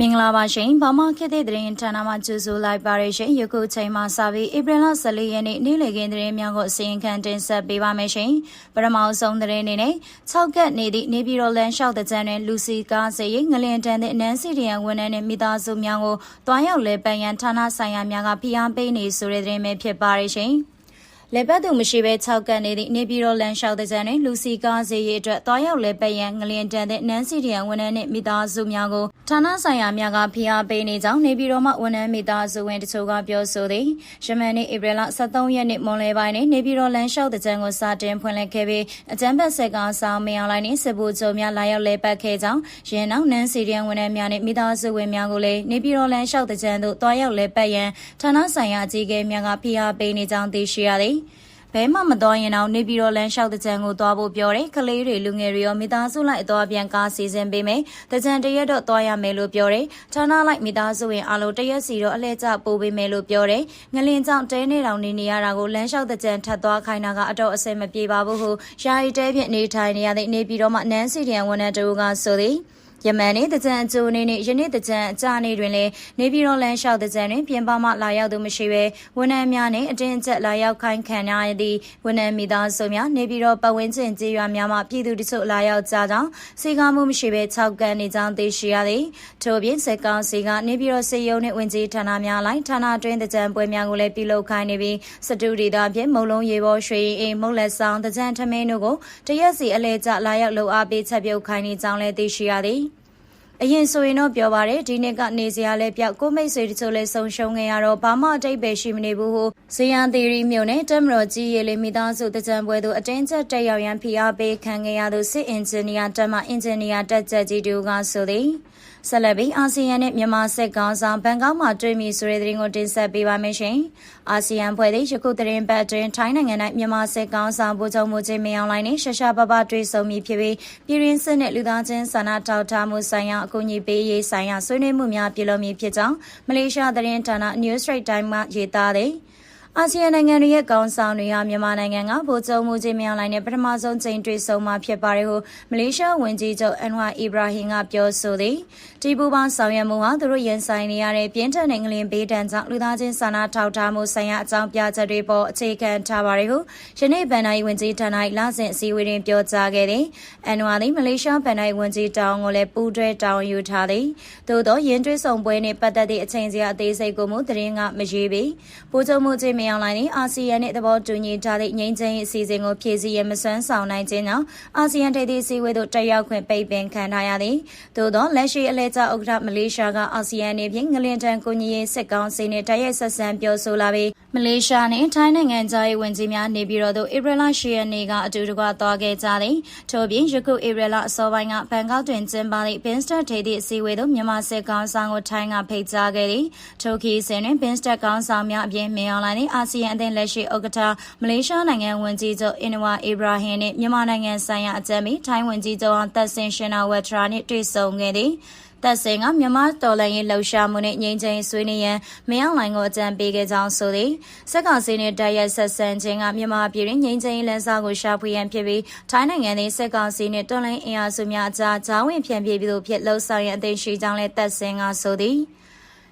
မင်္ဂလာပါရှင်။ဘာမှခေတ်သစ်သတင်းဌာနမှကြိုဆိုလိုက်ပါရရှင်။ယခုချိန်မှစပြီးဧပြီလ14ရက်နေ့နေ့လည်ခင်းသတင်းများကိုအစီရင်ခံတင်ဆက်ပေးပါမယ်ရှင်။ပထမဆုံးသတင်းအနေနဲ့6ကက်နေသည့်နေပြည်တော်လမ်းလျှောက်တဲ့ကျန်းတွင်လူစီကားစေရင်ငလင်တန်းတဲ့အနန်းစီရီယံဝန်ထမ်းနဲ့မိသားစုများကိုတွားရောက်လဲပန်ရန်ဌာနဆိုင်ရာများကဖိအားပေးနေဆိုတဲ့သတင်းပဲဖြစ်ပါရရှင်။လေပတ်သူမရှိဘဲ၆ကန်နေသည့်နေပြည်တော်လန်လျှောက်တဲ့ကြံတွင်လူစီကားစေရီအတွက်တွားရောက်လေပတ်ရန်ငလျင်တန်တဲ့နန်းစီရီယံဝန်ထမ်းနှင့်မိသားစုများကို ဌာနဆိုင်ရာများကဖိအားပေးနေကြောင်းနေပြည်တော်မှဝန်ထမ်းမိသားစုဝင်တချို့ကပြောဆိုသည်ယမန်နေ့ဧပြီလ23ရက်နေ့မွန်လယ်ပိုင်းတွင်နေပြည်တော်လန်လျှောက်တဲ့ကြံကိုစတင်ဖွင့်လှစ်ခဲ့ပြီးအကြမ်းဖက်ဆက်ကဆောင်မအောင်လိုက်နှင့်စစ်ဗိုလ်ချုပ်များလာရောက်လေပတ်ခဲ့ကြောင်းရင်းနောက်နန်းစီရီယံဝန်ထမ်းများနှင့်မိသားစုဝင်များကိုလည်းနေပြည်တော်လန်လျှောက်တဲ့ကြံသို့တွားရောက်လေပတ်ရန်ဌာနဆိုင်ရာအကြီးအကဲများကဖိအားပေးနေကြောင်းသိရှိရသည် ဘဲမှမတော်ရင်တော့နေပြည်တော်လမ်းလျှောက်တဲ့ကြံကိုသွားဖို့ပြောတယ်ကလေးတွေလူငယ်တွေရောမိသားစုလိုက်အသွားပြန်ကားစီစဉ်ပေးမယ်တကြံတရက်တော့သွားရမယ်လို့ပြောတယ်ဌာနလိုက်မိသားစုဝင်အားလုံးတရက်စီတော့အလဲကျပို့ပေးမယ်လို့ပြောတယ်ငလင်ကြောင့်တဲနေတောင်နေနေရတာကိုလမ်းလျှောက်တဲ့ကြံထပ်သွားခိုင်းတာကအတော့အဆင်မပြေပါဘူးဟုယာယီတဲဖြင့်နေထိုင်နေရတဲ့နေပြည်တော်မှာနန်းစီတန်ဝန်ထမ်းတို့ကဆိုသည် ယမန်နေ့တကြံအကျိုးနေ့နဲ့ယနေ့တကြံအကြနေ့တွင်လည်းနေပြည်တော်လမ်းလျှောက်တကြံတွင်ပြင်ပမှလာရောက်သူမရှိဘဲဝန်ထမ်းများနှင့်အတင်းအကျပ်လာရောက်ခိုင်းခံရသည့်ဝန်ထမ်းမိသားစုများနေပြည်တော်ပတ်ဝန်းကျင်ကြေးရွာများမှပြည်သူတချို့လာရောက်ကြကြောင်းစီကားမှုမရှိဘဲ၆ကန်နေကြောင်းသိရှိရသည်ထို့ပြင်စက်ကောင်စီကနေပြည်တော်စေယုံနှင့်ဝင်ကြီးဌာနများလိုက်ဌာနတွင်တကြံပွဲများကိုလည်းပြုလုပ်ခိုင်းနေပြီးစတူဒီတာဖြင့်မုံလုံးရေပေါ်ရွှေအိမ်မုံလက်ဆောင်တကြံထမင်းတို့ကိုတရက်စီအလဲကျလာရောက်လှုပ်အားပေးချက်ပြုတ်ခိုင်းနေကြောင်းလည်းသိရှိရသည် အရင်ဆိုရင်တော့ပြောပါရယ်ဒီနှစ်ကနေစရာလဲပြောက်ကိုမိတ်ဆွေတချို့လဲဆုံရှုံခဲ့ရတော့ဘာမှအတိတ်ပဲရှိမနေဘူးဟုဇေယံသီရီမြို့နယ်တမတော်ကြီးရေလေးမိသားစုတကြံပွဲသို့အတင်းကျပ်တက်ရောက်ရန်ဖိအားပေးခံခဲ့ရသူစစ်အင်ဂျင်နီယာတက်မှအင်ဂျင်နီယာတက်ချက်ကြီးတို့ကဆိုသည် ဆက်လက်ပြီးအာဆီယံနဲ့မြန်မာစစ်ကောင်ဆောင်ဘန်ကောက်မှာတွေ့မိဆိုတဲ့သတင်းကိုတင်ဆက်ပေးပါမယ်ရှင်။အာဆီယံဖွဲ့သည့်ယခုသတင်းပတ်တွင်ထိုင်းနိုင်ငံ၌မြန်မာစစ်ကောင်ဆောင်ဗိုလ်ချုပ်မှုချင်းမယောင်လိုင်းနှင့်ရှရှာပပတွေ့ဆုံမိဖြစ်ပြီးပြည်ရင်းစစ်နှင့်လူသားချင်းစာနာထောက်ထားမှုဆိုင်ရာအကူအညီပေးရေးဆိုင်ရာဆွေးနွေးမှုများပြုလုပ်မည်ဖြစ်ကြောင်းမလေးရှားသတင်းဌာန News Straight Time မှရေးသားသည်။ အာဆီယံနိုင်ငံတွေရဲ့ကောင်းဆောင်တွေဟာမြန်မာနိုင်ငံကဗိုလ်ချုပ်မှုချင်းမြောင်လိုင်းနဲ့ပထမဆုံးချိန်တွေ့ဆုံမှာဖြစ်ပါတယ်ဟုမလေးရှားဝန်ကြီးချုပ်အန်ဝါအီဘရာဟင်ကပြောဆိုသည်ဒီပူပေါင်းဆောင်ရွက်မှုဟာသူတို့ရင်ဆိုင်နေရတဲ့ပြင်းထန်တဲ့ငလင်ဘေးဒဏ်ကြောင့်လူသားချင်းစာနာထောက်ထားမှုဆိုင်ရာအကြောင်းပြချက်တွေပေါ်အခြေခံထားပါတယ်ဟုယနေ့ဗန်နိုင်ဝန်ကြီးဌာန၏လစဉ်အစည်းအဝေးတွင်ပြောကြားခဲ့သည်အန်ဝါသည်မလေးရှားဗန်နိုင်ဝန်ကြီးတောင်းကိုလည်းပူးတွဲတောင်းယူထားသည်သို့သောရင်းတွဲဆောင်ပွဲနှင့်ပတ်သက်သည့်အချိန်စရာအသေးစိတ်ကိုမူသတင်းကမရေးပေဗိုလ်ချုပ်မှုချင်းမြောင်လိုင်းနှင့်အာဆီယံနှင့်သဘောတူညီထားသည့်ငြိမ်းချမ်းရေးအစီအစဉ်ကိုဖြည့်ဆည်းရမစွမ်းဆောင်နိုင်ခြင်းကြောင့်အာဆီယံထိပ်သီးစည်းဝေးသို့တက်ရောက်ခွင့်ပိတ်ပင်ခံထားရသည်သို့သောလက်ရှိအလဲကျဥက္ကဋ္ဌမလေးရှားကအာဆီယံနေဖြင့်ငလင်တန်ကိုညီရေးစစ်ကောင်စီနှင့်တိုက်ရိုက်ဆက်ဆံပြောဆိုလာပြီးမလေးရှားနှင့်ထိုင်းနိုင်ငံသားရေးဝန်ကြီးများနေပြည်တော်သို့ဧပြီလ10ရက်နေ့ကအတူတကွသွားခဲ့ကြသည်ထို့ပြင်ယခုဧပြီလအစောပိုင်းကဘန်ကောက်တွင်ကျင်းပသည့် Binstar ထိပ်သီးအစည်းအဝေးသို့မြန်မာစစ်ကောင်ဆောင်ကိုထိုင်းကဖိတ်ကြားခဲ့သည်ထိုခီးစဉ်တွင် Binstar ကောင်ဆောင်များအပြင်မင်းအောင်လိုင်းနှင့်အာဆီယံအသင်းလက်ရှိဥက္ကဋ္ဌမလေးရှားနိုင်ငံဝန်ကြီးချုပ်အင်နဝါအီဘရာဟင်နှင့်မြန်မာနိုင်ငံဆိုင်ရာအကြံပေးထိုင်းဝန်ကြီးချုပ်အောင်သက်စင်ရှင်နာဝက်ထရာနှင့်တွေ့ဆုံခဲ့သည်သက်စင်ကမြန်မာတော်လှန်ရေးလှုပ်ရှားမှုနဲ့ငြိမ်းချမ်းဆွေးနွေးရန်မင်းအောင်လိုင်ကိုအကြံပေးခဲ့ကြောင်းဆိုသည်စက်ကောင်စီနဲ့တိုက်ရိုက်ဆက်ဆံခြင်းကမြန်မာပြည်တွင်ငြိမ်းချမ်းရေးလမ်းစာကိုရှာဖွေရန်ဖြစ်ပြီးထိုင်းနိုင်ငံသည်စက်ကောင်စီနဲ့တော်လှန်ရေးအင်အားစုများအကြားဂျောင်းဝင်ဖြန့်ပြေးပြီးသို့ဖြစ်လှုပ်ဆောင်ရန်အသိရှိကြောင်းလည်းသက်စင်ကဆိုသည်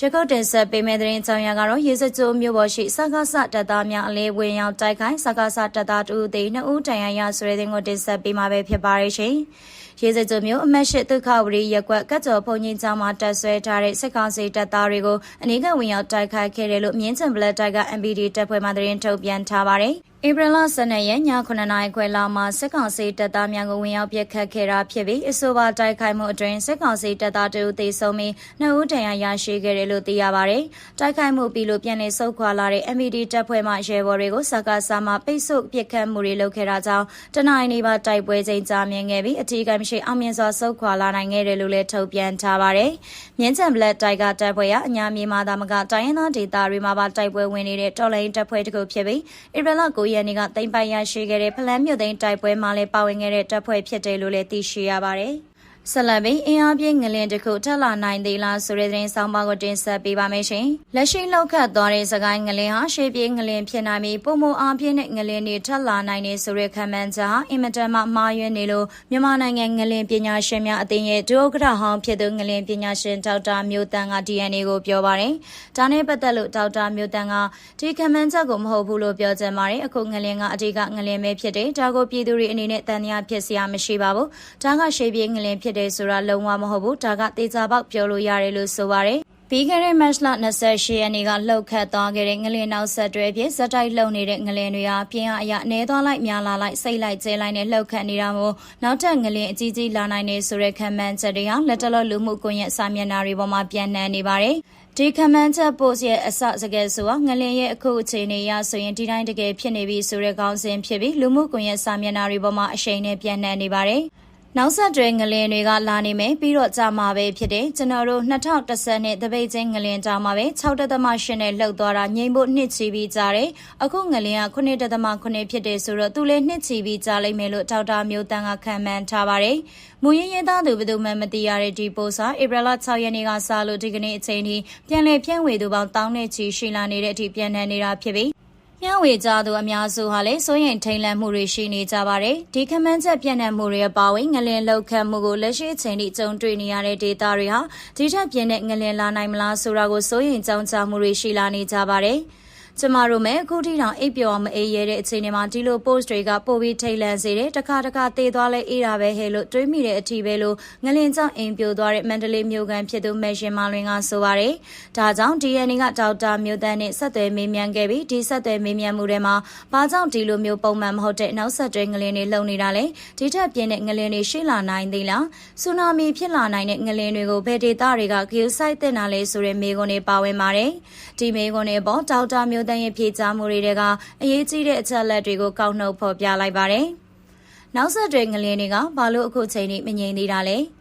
ရကုတ်တင်ဆက်ပေးမဲ့တဲ့ကြောင်ရကတော့ရေစကြိုးမျိုးပေါ်ရှိစကားဆတပ်သားများအလေးဝင်ရောက်တိုက်ခိုင်းစကားဆတပ်သားတူသိနှစ်ဦးတန်ရရဆိုတဲ့တဲ့ကိုတင်ဆက်ပေးမှာပဲဖြစ်ပါရဲ့ရှင်။ရေစကြိုးမျိုးအမတ်ရှိဒုက္ခဝရီရက်ကွက်ကကြော်ဖုန်ကြီးကျောင်းမှာတက်ဆွဲထားတဲ့စစ်ကောင်စီတပ်သားတွေကိုအနည်းကဝင်ရောက်တိုက်ခိုက်ခဲ့တယ်လို့မြင်းချံဘလက်တိုက်က MPD တပ်ဖွဲ့မှသတင်းထုတ်ပြန်ထားပါတယ်။ဧပြီလ12ရက်ည9နာရီခွဲလောက်မှာစစ်ကောင်စီတပ်သားများကိုဝင်ရောက်ပစ်ခတ်ခဲ့တာဖြစ်ပြီးအဆိုပါတိုက်ခိုက်မှုအတွင်းစစ်ကောင်စီတပ်သားတို့သေဆုံးပြီးနှစ်ဦးဒဏ်ရာရရှိခဲ့တယ်လို့သိရပါတယ်။တိုက်ခိုက်မှုပြီးလို့ပြန်လည်ဆုတ်ခွာလာတဲ့ MPD တပ်ဖွဲ့မှရဲဘော်တွေကိုစကားစားမှပိတ်ဆို့ပစ်ခတ်မှုတွေလုပ်ခဲ့တာကြောင့်တနင်္လာနေ့ပါတိုက်ပွဲချိန်ကြာမြင့်ခဲ့ပြီးအထူးကမရှိအောင်မြင်စွာဆုတ်ခွာလာနိုင်ခဲ့တယ်လို့လည်းထုတ်ပြန်ထားပါတယ်။မြင်းချံဘလက်တိုက်ကတပ်ဖွဲ့ကအညာမြေမာသားမကတိုင်းရင်းသားဒေသတွေမှာပါတိုက်ပွဲဝင်နေတဲ့တော်လိုင်းတပ်ဖွဲ့တစ်ခုဖြစ်ပြီးဧပြီလ9ရက်နေ့ကသိမ်းပိုက်ရရှိခဲ့တဲ့ဖလန်းမြို့သိမ်းတိုက်ပွဲမှာလည်းပါဝင်ခဲ့တဲ့တပ်ဖွဲ့ဖြစ်တယ်လို့လည်းသိရှိရပါတယ်။ ဆက်လက်ပြီးအင်အားပြင်းငလင်တစ်ခုထက်လာနိုင်သေးလားဆိုတဲ့သတင်းဆောင်ပါကိုတင်ဆက်ပေးပါမယ်ရှင်။လက်ရှိလောက်ခတ်သွားတဲ့စကိုင်းငလင်ဟာရှေးပြေးငလင်ဖြစ်နိုင်ပြီးပုံမအားပြင်းတဲ့ငလင်တွေထက်လာနိုင်နေဆိုတဲ့ခံမှန်းချက်ဟာအင်မတန်မှမှားယွင်းနေလို့မြန်မာနိုင်ငံငလင်ပညာရှင်များအသင်းရဲ့ဒုဥက္ကဋ္ဌဟောင်းဖြစ်သူငလင်ပညာရှင်ဒေါက်တာမျိုးတန်းက DNA ကိုပြောပါတယ်။ဒါနဲ့ပတ်သက်လို့ဒေါက်တာမျိုးတန်းကဒီခံမှန်းချက်ကိုမဟုတ်ဘူးလို့ပြောကြပါတယ်။အခုငလင်ကအဓိကငလင်ပဲဖြစ်တယ်။ဒါကိုပြည်သူတွေအနေနဲ့တန်တရားဖြစ်စရာမရှိပါဘူး။ဒါကရှေးပြေးငလင်ဖြစ်တယ်ဆိုတာလုံးဝမဟုတ်ဘူးဒါကတေချာပေါက်ပြောလို့ရတယ်လို့ဆိုပါရယ်ပြီးခဲ့တဲ့မတ်လ28ရက်နေ့ကလှုပ်ခတ်သွားခဲ့တဲ့ငလင်နောက်ဆက်တွဲဖြစ်ဇက်တိုက်လှုပ်နေတဲ့ငလင်တွေဟာပြင်းအားအရအနေသွားလိုက်များလာလိုက်စိတ်လိုက်ကျဲလိုက်နဲ့လှုပ်ခတ်နေတာမို့နောက်ထပ်ငလင်အကြီးကြီးလာနိုင်နေဆိုတဲ့ခံမှန်းချက်တွေဟာလက်တလောလူမှုကွန်ရက်စာမျက်နှာတွေပေါ်မှာပြန့်နှံ့နေပါတယ်ဒီခမန်းချက်ပို့ရဲ့အစစကဲဆိုတာငလင်ရဲ့အခုအခြေအနေအရဆိုရင်ဒီတိုင်းတကယ်ဖြစ်နေပြီဆိုတဲ့ခေါင်းစဉ်ဖြစ်ပြီးလူမှုကွန်ရက်စာမျက်နှာတွေပေါ်မှာအရှိန်နဲ့ပြန့်နှံ့နေပါတယ်။ နောက်ဆက်တွဲငလင်တွေကလာနေမယ်ပြီးတော့ကြာမှာပဲဖြစ်တယ်ကျွန်တော်တို့2010နဲ့တပိတ်ချင်းငလင်ကြာမှာပဲ6.8နဲ့လှုပ်သွားတာငိမ့်ဖို့နှစ်ချီပြီးကြာတယ်အခုငလင်က9.8ဖြစ်တယ်ဆိုတော့သူလည်းနှစ်ချီပြီးကြာလိမ့်မယ်လို့ဒေါက်တာမျိုးတန်းကခံမှန်းထားပါတယ်မူရင်းရသားသူဘယ်သူမှမသိရတဲ့ဒီပို့စာဧပြီလ6ရက်နေ့ကစလို့ဒီကနေ့အချိန်ထိပြန်လည်ဖြန့်ဝေသူပေါင်းတောင်းနဲ့ချီရှိလာနေတဲ့အထိပြန်နှံနေတာဖြစ်ပြီး မျှဝေကြသူအများစုဟာလည်းစိုးရိမ်ထိန်လန့်မှုတွေရှိနေကြပါတယ်။ဒီခမန်းချက်ပြန့်နှံ့မှုတွေအပါအဝင်ငလင်လောက်ခတ်မှုကိုလက်ရှိအချိန်ထိကြုံတွေ့နေရတဲ့ဒေတာတွေဟာဒီထက်ပြင်းတဲ့ငလင်လာနိုင်မလားဆိုတာကိုစိုးရိမ်ကြောင်းချမှုတွေရှိလာနေကြပါတယ်။ ကျမတို့မဲ့အခုထိတောင်အိပ်ပျော်မအေးရတဲ့အချိန်တွေမှာဒီလို post တွေကပို့ပြီးထိတ်လန့်စေတယ်တခါတခါတေးသွားလဲအေးတာပဲဟဲ့လို့တွေးမိတဲ့အထိပဲလို့ငလင်ကြောင့်အိမ်ပြိုသွားတဲ့မန္တလေးမြို့ကန်ဖြစ်သူမဲရှင်မလွင်ကဆိုပါတယ်ဒါကြောင့် DNA ကဒေါက်တာမျိုးတန်းနဲ့ဆက်သွယ်မေးမြန်းခဲ့ပြီးဒီဆက်သွယ်မေးမြန်းမှုတွေမှာဘာကြောင့်ဒီလိုမျိုးပုံမှန်မဟုတ်တဲ့နောက်ဆက်တွဲငလင်တွေလုံနေတာလဲဒီထက်ပြင်းတဲ့ငလင်တွေရှိလာနိုင်သေးလားဆူနာမီဖြစ်လာနိုင်တဲ့ငလင်တွေကိုဘယ်ဒေသတွေကဂီယိုဆိုင်တင်တာလဲဆိုတဲ့မေးခွန်းတွေပါဝင်ပါတယ်ဒီမေးခွန်းတွေပေါ်ဒေါက်တာမျိုးတန်းရဲ့ဖြေကြားမှုတွေကအရေးကြီးတဲ့အချက်လက်တွေကိုကောက်နှုတ်ဖော်ပြလိုက်ပါတယ်။နောက်ဆက်တွဲငလျင်တွေကဘာလို့အခုချိန်ထိမငြိမ်သေးတာလဲ။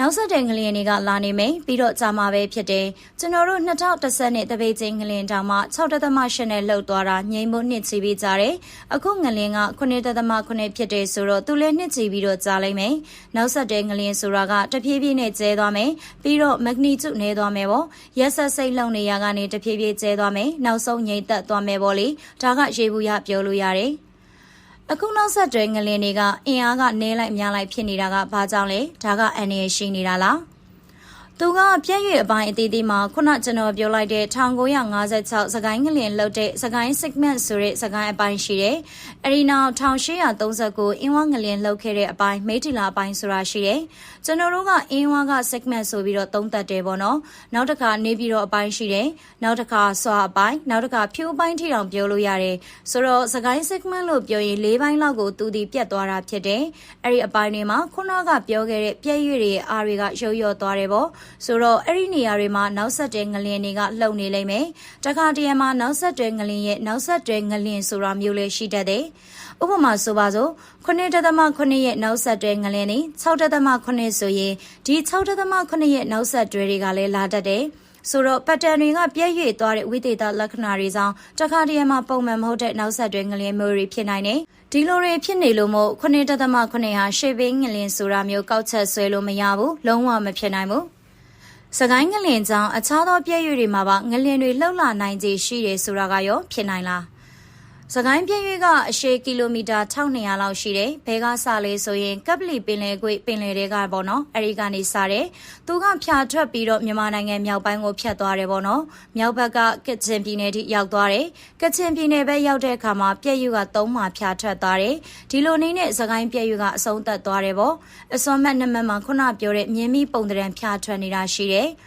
နောက်ဆက်တဲ့ငလျင်တွေကလာနေမယ်ပြီးတော့ကြာမှာပဲဖြစ်တယ်ကျွန်တော်တို့2010နဲ့တပိတ်ချင်းငလျင်တောင်မှ6.8နဲ့လှုပ်သွားတာငြိမ်ဖို့နှစ်ချီပြီးကြတယ်အခုငလျင်က9.8ဖြစ်တယ်ဆိုတော့သူလည်းနှစ်ချီပြီးတော့ကြာလိမ့်မယ်နောက်ဆက်တဲ့ငလျင်ဆိုတာကတဖြည်းဖြည်းနဲ့ကျဲသွားမယ်ပြီးတော့မက်ဂနီကျုနေသွားမယ်ပေါ့ရက်ဆက်စိတ်လှုပ်နေရကနေတဖြည်းဖြည်းကျဲသွားမယ်နောက်ဆုံးငြိမ်သက်သွားမယ်ပေါ့လေဒါကရေဘူးရပြောလို့ရတယ် အခုနောက်ဆက်တွဲငလင်တွေကအင်အားကနည်းလိုက်များလိုက်ဖြစ်နေတာကဘာကြောင့်လဲဒါကအန်ရရှိနေတာလား သူကပြည့်ရွေအပိုင်းအသေးသေးမှာခုနကျွန်တော်ပြောလိုက်တဲ့1956စကိုင်းငလျင်လှုပ်တဲ့စကိုင်း segment ဆိုတဲ့စကိုင်းအပိုင်းရှိတယ်။အဲဒီနောက်1839အင်းဝငလျင်လှုပ်ခဲ့တဲ့အပိုင်းမေတီလာအပိုင်းဆိုတာရှိတယ်။ကျွန်တော်တို့ကအင်းဝက segment ဆိုပြီးတော့သုံးသပ်တယ်ပေါ့နော်။နောက်တစ်ခါနေပြီးတော့အပိုင်းရှိတယ်။နောက်တစ်ခါဆွာအပိုင်းနောက်တစ်ခါဖြူအပိုင်းထိတောင်ပြောလို့ရတယ်။ဆိုတော့စကိုင်း segment လို့ပြောရင်၄ပိုင်းလောက်ကိုသူဒီပြတ်သွားတာဖြစ်တယ်။အဲဒီအပိုင်းတွေမှာခုနကပြောခဲ့တဲ့ပြည့်ရွေတွေအားတွေကရုပ်ရော့သွားတယ်ပေါ့။ဆိုတော့အဲ့ဒီနေရာတွေမှာနောက်ဆက်တွဲငလျင်တွေကလှုပ်နေလိမ့်မယ်တခါတရံမှာနောက်ဆက်တွဲငလျင်ရဲ့နောက်ဆက်တွဲငလျင်ဆိုတာမျိုးလေးရှိတတ်တယ်ဥပမာဆိုပါစို့9.8ရဲ့နောက်ဆက်တွဲငလျင်နေ6.8ဆိုရင်ဒီ6.8ရဲ့နောက်ဆက်တွဲတွေကလည်းလာတတ်တယ်ဆိုတော့ပတ်တန်တွေကပြည့်ရွေ့သွားတဲ့ဝိသေသလက္ခဏာတွေကြောင့်တခါတည်းမှာပုံမှန်မဟုတ်တဲ့နောက်ဆက်တွဲငလျင်မျိုးတွေဖြစ်နိုင်တယ်။ဒီလိုတွေဖြစ်နေလို့မို့9.8ဟာရှေ့ဘင်းငလျင်ဆိုတာမျိုးကောက်ချက်ဆွဲလို့မရဘူး။လုံးဝမဖြစ်နိုင်ဘူး။ စကိုင်းငလင်ကြောင့်အခြားသောပြည့်ရွေတွေမှာပါငလင်တွေလှုပ်လာနိုင်ခြေရှိတယ်ဆိုတာကရောဖြစ်နိုင်လား စကိုင်းပြည့်ရွေကအရှေကီလိုမီတာ1200လောက်ရှိတယ်။ဘဲကစလေဆိုရင်ကပ်ပလီပင်လယ်ကွေ့ပင်လယ်တွေကပေါ့နော်။အဲဒီကနေစတယ်။သူကဖြာထွက်ပြီးတော့မြန်မာနိုင်ငံမြောက်ပိုင်းကိုဖြတ်သွားတယ်ပေါ့နော်။မြောက်ဘက်ကကချင်ပြည်နယ်ထိရောက်သွားတယ်။ကချင်ပြည်နယ်ဘက်ရောက်တဲ့အခါမှာပြည့်ရွကသုံးမှာဖြာထွက်သွားတယ်။ဒီလိုနည်းနဲ့စကိုင်းပြည့်ရွကအဆုံးသတ်သွားတယ်ပေါ့။အစွမ်းမဲ့နမတ်မှာခုနပြောတဲ့မြင်းမီပုံတရံဖြာထွက်နေတာရှိတယ်။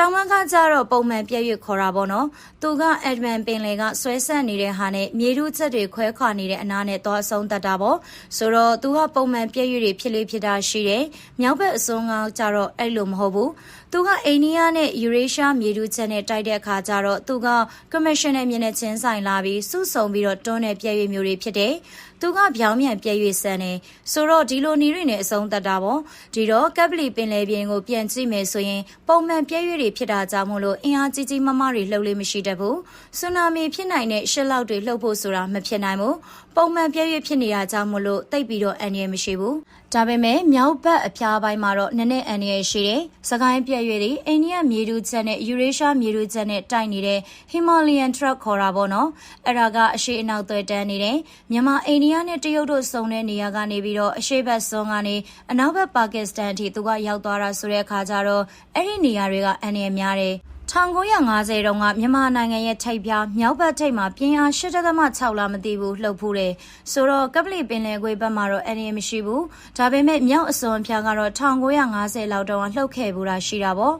တောင်မန်းကကြတော့ပုံမှန်ပြည့်ရွခေါ်တာပေါ့နော်သူက admin ပင်လေကဆွဲဆက်နေတဲ့ဟာနဲ့မြေထုချက်တွေခွဲခွာနေတဲ့အနားနဲ့သွားအဆုံးတတ်တာပေါ့ဆိုတော့သူကပုံမှန်ပြည့်ရွတွေဖြစ်လေဖြစ်တာရှိတယ်မြောက်ဘက်အစွန်းကကြတော့အဲ့လိုမဟုတ်ဘူးသူကအိန္ဒိယနဲ့ယူရေးရှားမြေထုချက်နဲ့တိုက်တဲ့အခါကျတော့သူက commission နဲ့မျက်နှာချင်းဆိုင်လာပြီးစုဆုံပြီးတော့တွန်းတဲ့ပြည့်ရွမျိုးတွေဖြစ်တယ်သူကပြောင်းပြန်ပြည့်ရွဆန်နေဆိုတော့ဒီလိုနေရင်းနဲ့အဆုံးသတ်တာပေါ့ဒီတော့ကပ်ပလီပင်လယ်ပြင်ကိုပြန်ကြည့်မယ်ဆိုရင်ပုံမှန်ပြည့်ရွတွေဖြစ်တာကြောင့်မို့လို့အင်အားကြီးကြီးမမတွေလှုပ်လို့မရှိတတ်ဘူးဆူနာမီဖြစ်နိုင်တဲ့ရှစ်လောက်တွေလှုပ်ဖို့ဆိုတာမဖြစ်နိုင်ဘူး ပုံမှန်ပြည့်ရွဖြစ်နေတာကြောင့်မလို့တိတ်ပြီးတော့အန်ရမရှိဘူးဒါပေမဲ့မြောက်ဘက်အဖျားပိုင်းမှာတော့နည်းနည်းအန်ရရှိတယ်စကိုင်းပြည့်ရွတွေအိန္ဒိယမြေတူချက်နဲ့ယူရေးရှားမြေတူချက်နဲ့တိုက်နေတဲ့ Himalayan truck ခေါ်တာပေါ့နော်အဲ့ဒါကအရှိအနောက်သွဲတန်းနေတယ်မြန်မာအိန္ဒိယနဲ့တရုတ်တို့စုံတဲ့နေရာကနေပြီးတော့အရှိဘက်စွန်းကနေအနောက်ဘက်ပါကစ္စတန်အထိသူကရောက်သွားတာဆိုတဲ့အခါကျတော့အဲ့ဒီနေရာတွေကအန်ရများတယ် 1950တုန်းကမြန်မာနိုင်ငံရဲ့ထိပ်ပြားမြောက်ဘက်ထိပ်မှာပြင်းအား8.6လာမသိဘူးလှုပ်ဖူးတယ်ဆိုတော့ကပလီပင်လယ်ကွေးဘက်မှာတော့အနေမရှိဘူးဒါပေမဲ့မြောက်အစွန်ဖျားကတော့1950လောက်တုန်းကလှုပ်ခဲ့ဘူးတာရှိတာပေါ့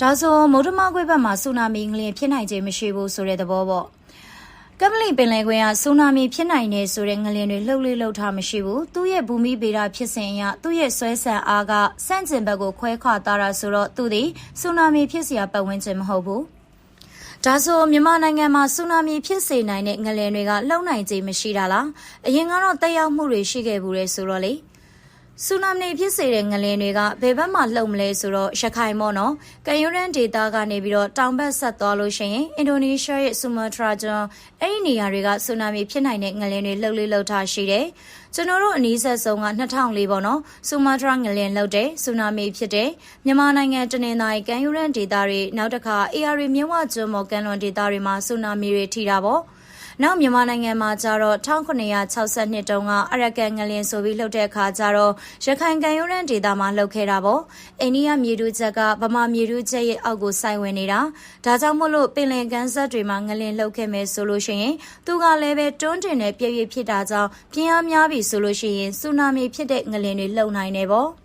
ဒါဆိုမုဒ္ဓမကွေးဘက်မှာဆူနာမီငလျင်ဖြစ်နိုင်ခြင်းမရှိဘူးဆိုတဲ့သဘောပေါ့ ကမလီပင်လယ်ကွင်းကဆူနာမီဖြစ်နိုင်တယ်ဆိုတဲ့ငလျင်တွေလှုပ်လေလှုပ်ထားမရှိဘူးသူ့ရဲ့ဘူမိဗေဒဖြစ်စဉ်အရသူ့ရဲ့ဆွဲဆန်အားကစန့်ကျင်ဘက်ကိုခွဲခွာသွားတာဆိုတော့သူသည်ဆူနာမီဖြစ်စရာပတ်ဝန်းကျင်မဟုတ်ဘူးဒါဆိုမြန်မာနိုင်ငံမှာဆူနာမီဖြစ်စေနိုင်တဲ့ငလျင်တွေကလှုပ်နိုင်ခြေမရှိတာလားအရင်ကတော့တက်ရောက်မှုတွေရှိခဲ့ဘူးလေဆိုတော့လေ ဆူနာမီဖြစ်စေတဲ့ငလျင်တွေကဘယ်ဘက်မှလှုပ်မလဲဆိုတော့ရခိုင်ပေါ့နော်။ကယိုရန်ဒေတာကနေပြီးတော့တောင်ဘက်ဆက်သွားလို့ရှိရင်အင်ဒိုနီးရှားရဲ့ဆူမာထရာကျွန်းအဲ့ဒီနေရာတွေကဆူနာမီဖြစ်နိုင်တဲ့ငလျင်တွေလှုပ်လေးလှုပ်ထားရှိတယ်။ကျွန်တော်တို့အနည်းဆက်ဆုံးက2004ပေါ့နော်။ဆူမာထရာငလျင်လှုပ်တဲ့ဆူနာမီဖြစ်တဲ့မြန်မာနိုင်ငံတနင်္သာရီကယိုရန်ဒေတာတွေနောက်တစ်ခါ AR မြဝကျွန်းမော်ကန်လွန်ဒေတာတွေမှာဆူနာမီတွေထိတာပေါ့။ နောက်မြန်မာနိုင်ငံမှာကျတော့1962တုန်းကအရကန်ငလင်ဆိုပြီးလှုပ်တဲ့အခါကျတော့ရခိုင်ကံရိုးရန်ဒေသမှာလှုပ်ခဲ့တာပေါ့အိန္ဒိယမြေတူးချက်ကဗမာမြေတူးချက်ရဲ့အောက်ကိုစိုက်ဝင်နေတာဒါကြောင့်မို့လို့ပင်လယ်ကမ်းစပ်တွေမှာငလင်လှုပ်ခဲ့မယ်ဆိုလို့ရှိရင်သူကလည်းပဲတွန်းတင်တဲ့ပြည့်ပြည့်ဖြစ်တာကြောင့်ပြင်းအားများပြီဆိုလို့ရှိရင်ဆူနာမီဖြစ်တဲ့ငလင်တွေလှုပ်နိုင်နေပေါ့